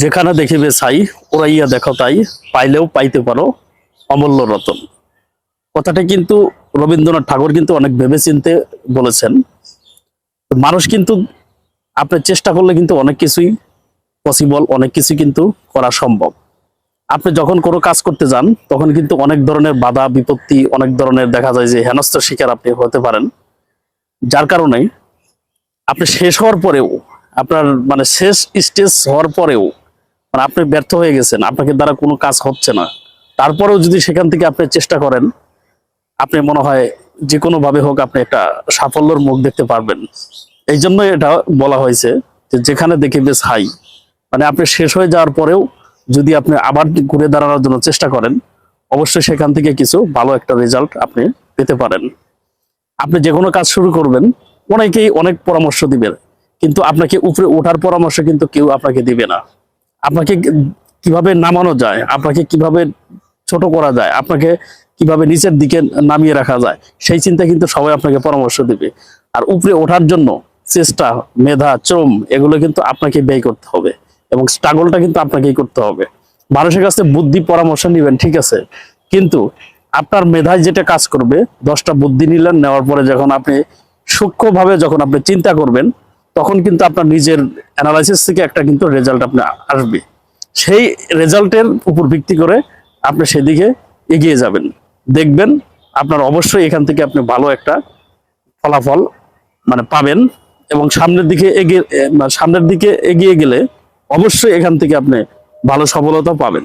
যেখানে দেখিবে ছাই ওরাইয়া দেখো তাই, পাইলেও পাইতে পারো, অমূল্য রতন। কথাটা কিন্তু রবীন্দ্রনাথ ঠাকুর কিন্তু অনেক ভেবেচিন্তে বলেছেন। মানুষ কিন্তু আপনি চেষ্টা করলে কিন্তু অনেক কিছুই পসিবল অনেক কিছু কিন্তু করা সম্ভব। আপনি যখন কোনো কাজ করতে যান, তখন কিন্তু অনেক ধরনের বাধা, বিপত্তি, অনেক ধরনের দেখা যায় যে হেনস্থ শিকার আপনি হতে পারেন। যার কারণে আপনি শেষ হওয়ার পরেও, আপনার মানে শেষ স্টেজ হওয়ার পরেও মানে আপনি ব্যর্থ হয়ে গেছেন, আপনাকে দ্বারা কোনো কাজ হচ্ছে না। তারপরেও যদি সেখান থেকে আপনি চেষ্টা করেন, আপনি মনে হয় যে কোনো ভাবে হোক আপনি একটা সাফল্যের মুখ দেখতে পারবেন। এই জন্য এটা বলা হয়েছে যে যেখানে দেখিবে হাই। মানে আপনি শেষ হয়ে যাওয়ার পরেও যদি আপনি আবার ঘুরে দাঁড়ানোর জন্য চেষ্টা করেন, অবশ্যই সেখান থেকে কিছু ভালো একটা রেজাল্ট আপনি পেতে পারেন। আপনি যে কোনো কাজ শুরু করবেন, অনেকেই অনেক পরামর্শ দিবেন কিন্তু আপনাকে উপরে ওঠার পরামর্শ কিন্তু কেউ আপনাকে দিবে না। আপনাকে কীভাবে নামানো যায়, আপনাকে কীভাবে ছোট করা যায়, আপনাকে কীভাবে নিচের দিকে নামিয়ে রাখা যায়, সেই চিন্তা কিন্তু সবাই আপনাকে পরামর্শ দিবে। আর উপরে ওঠার জন্য চেষ্টা, মেধা শ্রম এগুলো কিন্তু আপনাকে ব্যয় করতে হবে এবং স্ট্রাগলটা কিন্তু আপনাকেই করতে হবে। মানুষের কাছে বুদ্ধি পরামর্শ নেবেন, ঠিক আছে? কিন্তু আপনার মেধায় যেটা কাজ করবে, দশটা বুদ্ধি নিলেন, নেওয়ার পরে যখন আপনি সূক্ষ্মভাবে যখন আপনি চিন্তা করবেন তখন কিন্তু আপনার নিজের অ্যানালাইসিস থেকে একটা কিন্তু রেজাল্ট আপনি, আসবে। সেই রেজাল্টের উপর ভিত্তি করে আপনি সেদিকে এগিয়ে যাবেন। দেখবেন আপনার অবশ্যই এখান থেকে আপনি ভালো একটা ফলাফল মানে পাবেন এবং সামনের দিকে এগিয়ে মানে সামনের দিকে এগিয়ে গেলে অবশ্যই এখান থেকে আপনি ভালো সফলতা পাবেন।